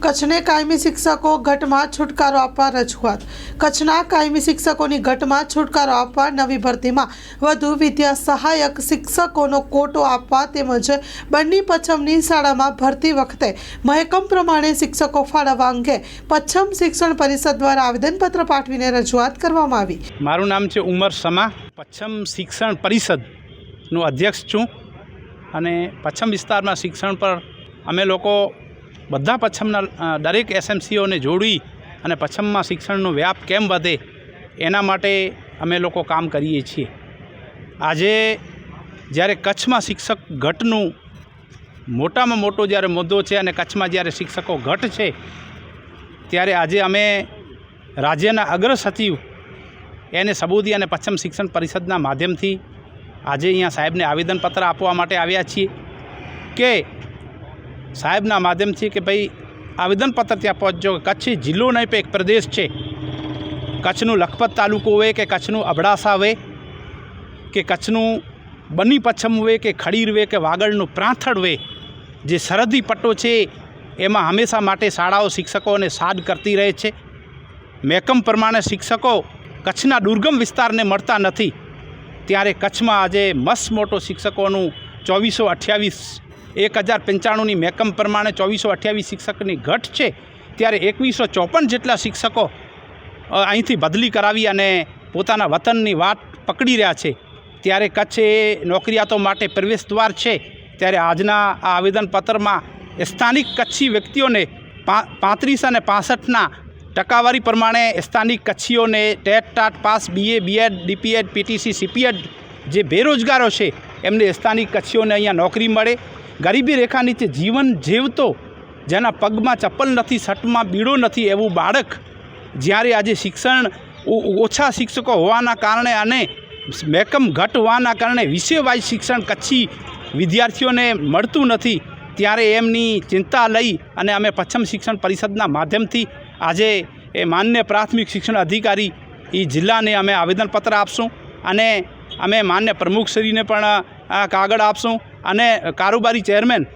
કચ્છને કાયમી શિક્ષકો ઘટમાં છુટકારો આપવા રજૂઆત. કચ્છના કાયમી શિક્ષકોની ઘટમાં છુટકારો આપવા નવી ભરતીમાં વધુ વિદ્યા સહાયક શિક્ષકોનો કોટો આપવા તેમજ બંને પચ્છમની શાળામાં ભરતી વખતે મહેકમ પ્રમાણે શિક્ષકો ફાળવવા અંગે પચ્છમ શિક્ષણ પરિષદ દ્વારા આવેદનપત્ર પાઠવીને રજૂઆત કરવામાં આવી. મારું નામ છે ઉમર સમા. પચ્છમ શિક્ષણ પરિષદનું અધ્યક્ષ છું અને પચ્છમ વિસ્તારમાં શિક્ષણ પર અમે લોકો બધા પચ્છમના દરેક એસએમસીઓને જોડી અને પચ્છમમાં શિક્ષણનો વ્યાપ કેમ વધે એના માટે અમે લોકો કામ કરીએ છીએ. આજે જ્યારે કચ્છમાં શિક્ષક ઘટનું મોટામાં મોટો જ્યારે મુદ્દો છે અને કચ્છમાં જ્યારે શિક્ષકો ઘટ છે, ત્યારે આજે અમે રાજ્યના અગ્ર સચિવ એને સબૂદી અને પશ્ચિમ શિક્ષણ પરિષદના માધ્યમથી આજે અહીંયા સાહેબને આવેદનપત્ર આપવા માટે આવ્યા છીએ કે સાહેબના માધ્યમથી કે ભાઈ આવેદનપત્ર ત્યાં પહોંચજો કચ્છ જિલ્લો નહીં પણ એક પ્રદેશ છે. કચ્છનું લખપત તાલુકો હોય કે કચ્છનું અબડાસા હોય કે કચ્છનું બની પચ્છમ હોય કે ખડીર હોય કે વાગડનું પ્રાંથળ હોય જે સરહદી પટ્ટો છે એમાં હંમેશા માટે શાળાઓ શિક્ષકોને સાદ કરતી રહે છે. મહેકમ પ્રમાણે શિક્ષકો કચ્છના દુર્ગમ વિસ્તારને મળતા નથી. ત્યારે કચ્છમાં આજે મસ્ત મોટો શિક્ષકોનું ચોવીસો અઠ્યાવીસ એક હજાર પંચાણુંની મેકમ પ્રમાણે ચોવીસો અઠ્યાવીસ શિક્ષકની ઘટ છે, ત્યારે એકવીસો ચોપન જેટલા શિક્ષકો અહીંથી બદલી કરાવી અને પોતાના વતનની વાત પકડી રહ્યા છે. ત્યારે કચ્છ એ નોકરિયાતો માટે પ્રવેશ દ્વાર છે, ત્યારે આજના આ આવેદનપત્રમાં સ્થાનિક કચ્છી વ્યક્તિઓને પાંત્રીસ અને પાસઠના ટકાવારી પ્રમાણે સ્થાનિક કચ્છીઓને TET TAT pass, BA, BEd, DPEd, PTC, CPEd જે બેરોજગારો છે, એમને સ્થાનિક કચ્છીઓને અહીંયા નોકરી મળે. ગરીબી રેખા નીચે જીવન જીવતો, જેના પગમાં ચપ્પલ નથી સટમાં બીડો નથી એવું બાળક જ્યારે આજે શિક્ષણ ઓછા શિક્ષકો હોવાના કારણે અને મેકમ ઘટ હોવાના કારણે વિષયવાય શિક્ષણ કચ્છી વિદ્યાર્થીઓને મળતું નથી, ત્યારે એમની ચિંતા લઈ અને અમે પશ્ચિમ શિક્ષણ પરિષદના માધ્યમથી આજે એ માન્ય પ્રાથમિક શિક્ષણ અધિકારી એ જિલ્લાને અમે આવેદનપત્ર આપશું અને અમે માન્ય પ્રમુખશ્રીને પણ કાગળ આપશું. અને કારોબારી ચેરમેન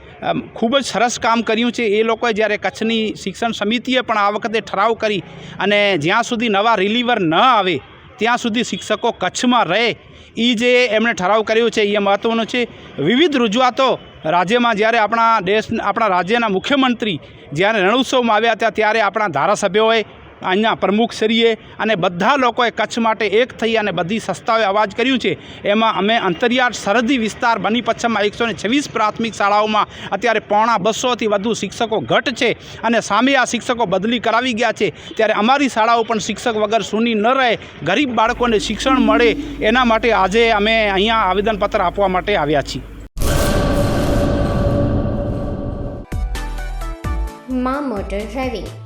ખૂબ જ સરસ કામ કર્યું છે. એ લોકોએ જ્યારે કચ્છની શિક્ષણ સમિતિએ પણ આ વખતે ઠરાવ કરી અને જ્યાં સુધી નવા રિલીવર ન આવે, ત્યાં સુધી શિક્ષકો કચ્છમાં રહે એ જે એમણે ઠરાવ કર્યો છે એ મહત્ત્વનો છે. વિવિધ રજૂઆતો રાજ્યમાં જ્યારે આપણા દેશ, આપણા રાજ્યના મુખ્યમંત્રી જ્યારે રણોત્સવમાં આવ્યા હતા, ત્યારે આપણા ધારાસભ્યોએ અહીંયા પ્રમુખશ્રીએ અને બધા લોકોએ કચ્છ માટે એક થઈ અને બધી સંસ્થાઓએ અવાજ કર્યું છે. એમાં અમે અંતરિયાળ સરહદી વિસ્તાર બની પચ્છમમાં એકસો છવ્વીસ પ્રાથમિક શાળાઓમાં અત્યારે પોણા બસોથી વધુ શિક્ષકો ઘટ છે અને સામે આ શિક્ષકો બદલી કરાવી ગયા છે. ત્યારે અમારી શાળાઓ પણ શિક્ષક વગર સૂની ન રહે, ગરીબ બાળકોને શિક્ષણ મળે એના માટે આજે અમે અહીંયા આવેદનપત્ર આપવા માટે આવ્યા છીએ. માં motor driving.